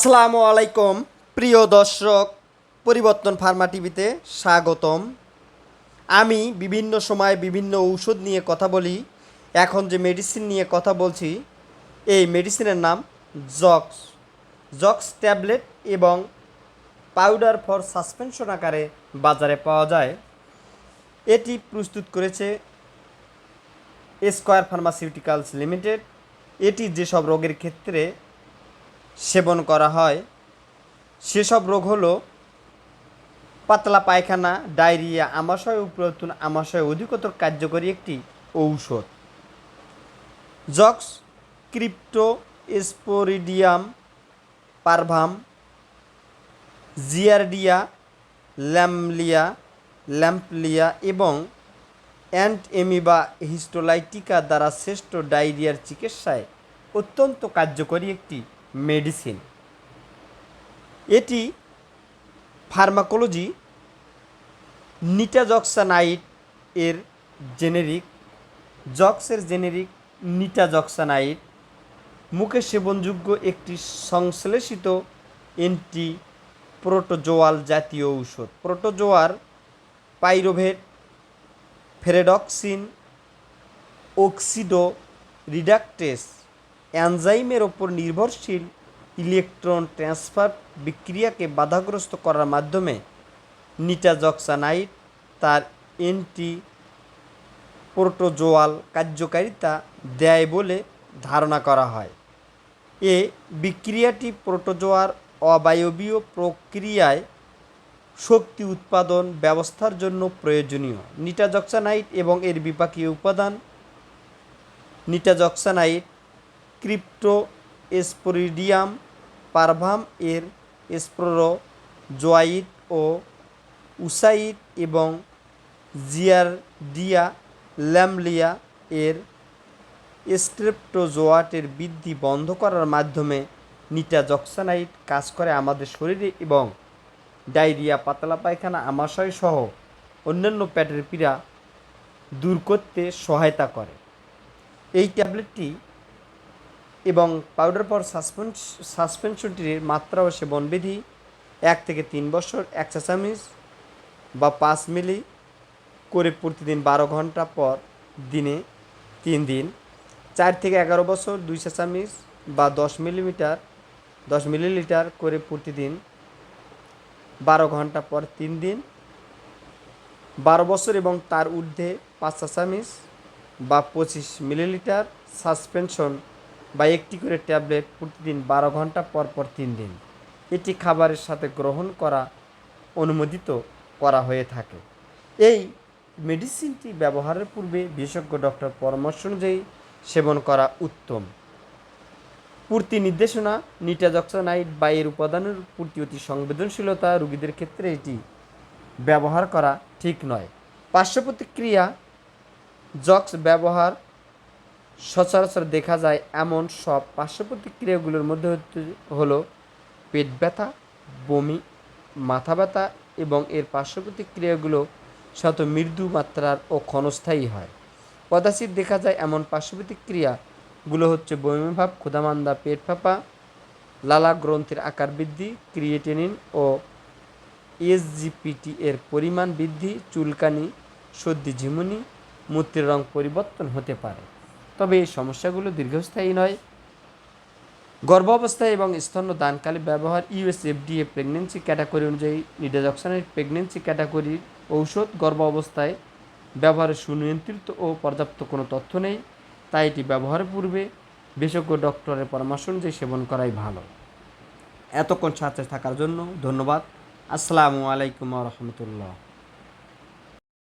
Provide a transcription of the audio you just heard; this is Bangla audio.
আসসালামু আলাইকুম, প্রিয় দর্শক, পরিবর্তন ফার্মা টিভিতে স্বাগতম। আমি বিভিন্ন সময় বিভিন্ন ঔষধ নিয়ে কথা বলি, এখন যে মেডিসিন নিয়ে কথা বলছি, এই মেডিসিনের নাম জক্স। জক্স ট্যাবলেট এবং পাউডার ফর সাসপেনশন আকারে বাজারে পাওয়া যায়। এটি প্রস্তুত করেছে স্কোয়ার ফার্মাসিউটিক্যালস লিমিটেড। এটি যেসব রোগের ক্ষেত্রে সেবন করা হয়। সেসব রোগ হলো পাতলা পায়খানা, ডায়রিয়া, আমাশয় উপরতুন আমাশয় অধিকতর কার্যকরী একটি ঔষধ। জক্স, ক্রিপ্টো, স্পোরিডিয়াম, পারভাম, জিয়ারডিয়া, ল্যামলিয়া, ল্যাম্পলিয়া এবং অ্যান্ট এমিবা হিস্টোলাইটিকা দ্বারা শ্রেষ্ঠ ডায়রিয়ার চিকিৎসায় অত্যন্ত কার্যকরী একটি মেডিসিন। এটি ফার্মাকোলজি নিটাজক্সানাইট এর জেনেরিক, জক্সের জেনেরিক নিটাজক্সানাইট, মুখে সেবনযোগ্য একটি সংশ্লেষিত এন্টি প্রোটোজোয়াল জাতীয় ঔষধ। প্রোটোজোয়ার, পাইরোভেট, ফেরেডক্সিন অক্সিডো রিডাক্টেস অ্যানজাইমের ওপর নির্ভরশীল ইলেকট্রন ট্রান্সফার বিক্রিয়াকে বাধাগ্রস্ত করার মাধ্যমে নিটাজক্সানাইট তার এন্টি প্রোটোজোয়াল কার্যকারিতা দেয় বলে ধারণা করা হয়। এ বিক্রিয়াটি প্রোটোজোয়ার অবায়বীয় প্রক্রিয়ায় শক্তি উৎপাদন ব্যবস্থার জন্য প্রয়োজনীয়। নিটাজক্সানাইট এবং এর বিপাকীয় উপাদান নিটাজক্সানাইট ক্রিপ্টো স্পোরিডিয়াম পারভাম এর স্প্রোরো জোয়াইট ও উসাইট এবং জিয়ারডিয়া ল্যামলিয়া এর স্ট্রেপ্টোজোয়াটের বৃদ্ধি বন্ধ করার মাধ্যমে নিটাজক্সানাইট কাজ করে আমাদের শরীরে এবং ডায়রিয়া, পাতলা পায়খানা, আমাশয় সহ অন্যান্য পেটের পীড়া দূর করতে সহায়তা করে। এই ট্যাবলেটটি এবং পাউডার পর সাসপেন্স সাসপেনশনটির মাত্রা ও সেবনবিধি এক থেকে তিন বছর এক চা বা পাঁচ মিলি করে প্রতিদিন বারো ঘণ্টা পর দিনে তিন দিন, চার থেকে এগারো বছর দুই চা বা দশ মিলিমিটার দশ মিলিলিটার করে প্রতিদিন বারো ঘণ্টা পর তিন দিন, বারো বছর এবং তার ঊর্ধ্বে পাঁচ চামিচ বা পঁচিশ মিলিলিটার সাসপেনশন বা একটি করে ট্যাবলেট প্রতিদিন বারো ঘণ্টা পর পর তিন দিন। এটি খাবারের সাথে গ্রহণ করা, অনুমোদিত করা হয়ে থাকে। এই মেডিসিনটি ব্যবহারের পূর্বে বিশেষজ্ঞ ডক্টর পরামর্শ অনুযায়ী সেবন করা উত্তম। পূর্তি নির্দেশনা নিটাজক্সানাইট বা এর উপাদানের পূর্তি অতি সংবেদনশীলতা রোগীদের ক্ষেত্রে এটি ব্যবহার করা ঠিক নয়। পার্শ্ব প্রতিক্রিয়া, জক্স ব্যবহার সচরাচর দেখা যায় এমন সব পার্শ্ব প্রতিক্রিয়াগুলোর মধ্যে হলো পেট ব্যথা, বমি, মাথা ব্যথা এবং এর পার্শ্ব প্রতিক্রিয়াগুলো শত মৃদু মাত্রার ও ক্ষণস্থায়ী হয়। কদাচিৎ দেখা যায় এমন পার্শ্ব প্রতিক্রিয়াগুলো হচ্ছে বমিভাব ক্ষুধামান্দা, পেট ফাঁপা, লালা গ্রন্থির আকার বৃদ্ধি, ক্রিয়েটেনিন ও এসজিপিটি এর পরিমাণ বৃদ্ধি, চুলকানি, সর্দি, ঝিমুনি মূর্তির রং পরিবর্তন হতে পারে। তবে এই সমস্যাগুলো দীর্ঘস্থায়ী নয়। গর্ভাবস্থায় এবং স্তন্য দানকালে ব্যবহার ইউএস এফডিএ প্রেগনেন্সি ক্যাটাগরি অনুযায়ী নিডাজক্সানের প্রেগনেন্সি ক্যাটাগরির ঔষধ গর্ভ অবস্থায় ব্যবহারের সুনিয়ন্ত্রিত ও পর্যাপ্ত কোনো তথ্য নেই, তাই এটি ব্যবহারের পূর্বে বিশেষজ্ঞ ডক্টরের পরামর্শ অনুযায়ী সেবন করাই ভালো। এতক্ষণ সাথে থাকার জন্য ধন্যবাদ। আসসালামু আলাইকুম রহমতুল্লাহ।